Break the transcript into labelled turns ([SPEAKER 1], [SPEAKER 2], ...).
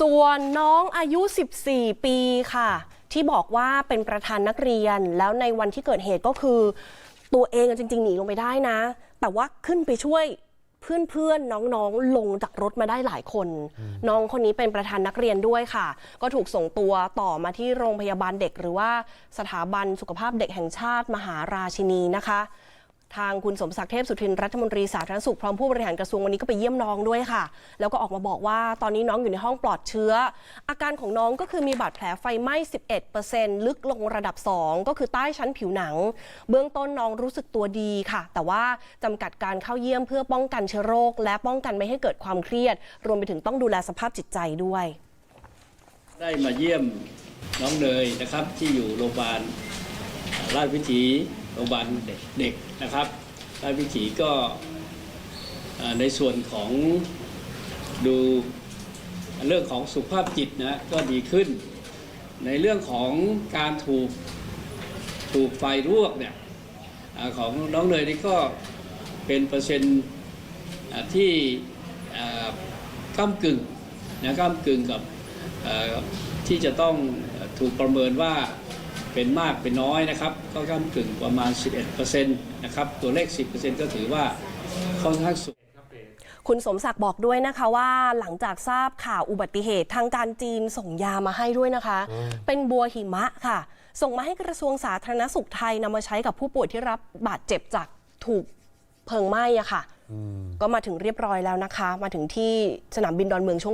[SPEAKER 1] ส่วนน้องอายุ 14 ปีค่ะ ที่บอกว่าเป็นประธานนักเรียน แล้วในวันที่เกิดเหตุก็คือ ตัวเองจริง ๆ หนีลงไปได้นะ แต่ว่าขึ้นไปช่วยเพื่อนๆ น้องๆ ลงจากรถมาได้หลายคน น้องคนนี้เป็นประธานนักเรียนด้วยค่ะ ก็ถูกส่งตัวต่อมาที่โรงพยาบาลเด็ก หรือว่าสถาบันสุขภาพเด็กแห่งชาติมหาราชินีนะคะ ทางคุณสมศักดิ์เทพสุทินรัฐมนตรีสาธารณสุขพร้อมผู้บริหารกระทรวงวันนี้ก็ไปเยี่ยมน้องด้วยค่ะ แล้วก็ออกมาบอกว่าตอนนี้น้องอยู่ในห้องปลอดเชื้อ อาการของน้องก็คือมีบาดแผลไฟไหม้ 11%ลึกลงระดับ 2 ก็คือใต้ชั้นผิวหนัง เบื้องต้นน้องรู้สึกตัวดีค่ะ แต่ว่าจำกัดการเข้าเยี่ยมเพื่อป้องกันเชื้อโรค และป้องกันไม่ให้เกิดความเครียด รวมไปถึงต้องดูแลสภาพจิตใจด้วย
[SPEAKER 2] ได้มาเยี่ยมน้องเนยนะครับที่อยู่โรงพยาบาลราชวิถี โรงพยาบาลเด็กนะครับราชวิถีก็ในส่วนของดูเรื่องของสุขภาพจิตนะก็ดีขึ้น ในเรื่องของการถูกถูกไฟลวกเนี่ยของน้องเนยนี่ก็เป็นเปอร์เซ็นต์ที่ก้ามกึ่งนะก้ามกึ่งกับที่จะต้องถูกประเมินว่า เป็นมากเป็นน้อยนะครับก็ก้ากึ่งประมาณ 11%นะครับตัวเลข 10%ก็ถือว่าค่อนข้างสูง
[SPEAKER 1] คุณสมศักดิ์บอกด้วยนะคะว่าหลังจากทราบข่าวอุบัติเหตุทางการจีนส่งยามาให้ด้วยนะคะ เป็นบัวหิมะค่ะ ส่งมาให้กระทรวงสาธารณสุขไทยนำมาใช้กับผู้ป่วยที่รับบาดเจ็บจากถูกเพลิงไหม้อะค่ะก็มาถึงเรียบร้อยแล้วนะคะ มาถึงที่สนามบินดอนเมืองช่วง